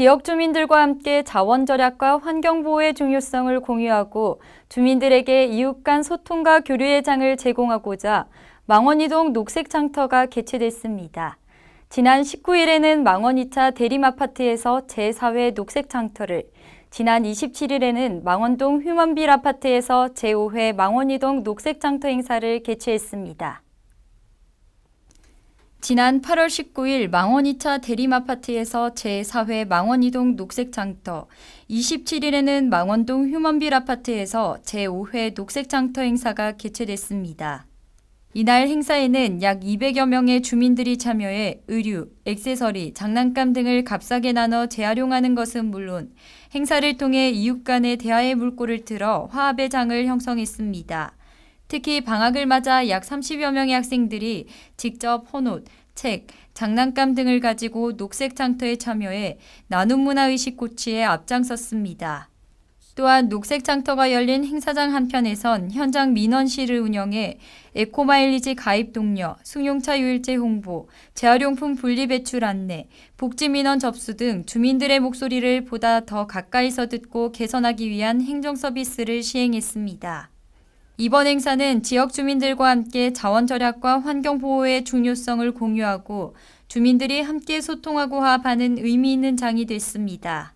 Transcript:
지역 주민들과 함께 자원 절약과 환경 보호의 중요성을 공유하고 주민들에게 이웃 간 소통과 교류의 장을 제공하고자 망원이동 녹색 장터가 개최됐습니다. 지난 19일에는 망원 2차 대림 아파트에서 제4회 녹색 장터를, 지난 27일에는 망원동 휴먼빌 아파트에서 제5회 망원이동 녹색 장터 행사를 개최했습니다. 지난 8월 19일 망원 2차 대림 아파트에서 제4회 망원이동 녹색 장터, 27일에는 망원동 휴먼빌 아파트에서 제5회 녹색 장터 행사가 개최됐습니다. 이날 행사에는 약 200여 명의 주민들이 참여해 의류, 액세서리, 장난감 등을 값싸게 나눠 재활용하는 것은 물론 행사를 통해 이웃 간의 대화의 물꼬를 틀어 화합의 장을 형성했습니다. 특히 방학을 맞아 약 30여 명의 학생들이 직접 헌옷, 책, 장난감 등을 가지고 녹색 장터에 참여해 나눔 문화 의식 고취에 앞장섰습니다. 또한 녹색 장터가 열린 행사장 한편에선 현장 민원실을 운영해 에코마일리지 가입 독려, 승용차 유일제 홍보, 재활용품 분리 배출 안내, 복지 민원 접수 등 주민들의 목소리를 보다 더 가까이서 듣고 개선하기 위한 행정 서비스를 시행했습니다. 이번 행사는 지역 주민들과 함께 자원 절약과 환경 보호의 중요성을 공유하고 주민들이 함께 소통하고 화합하는 의미 있는 장이 됐습니다.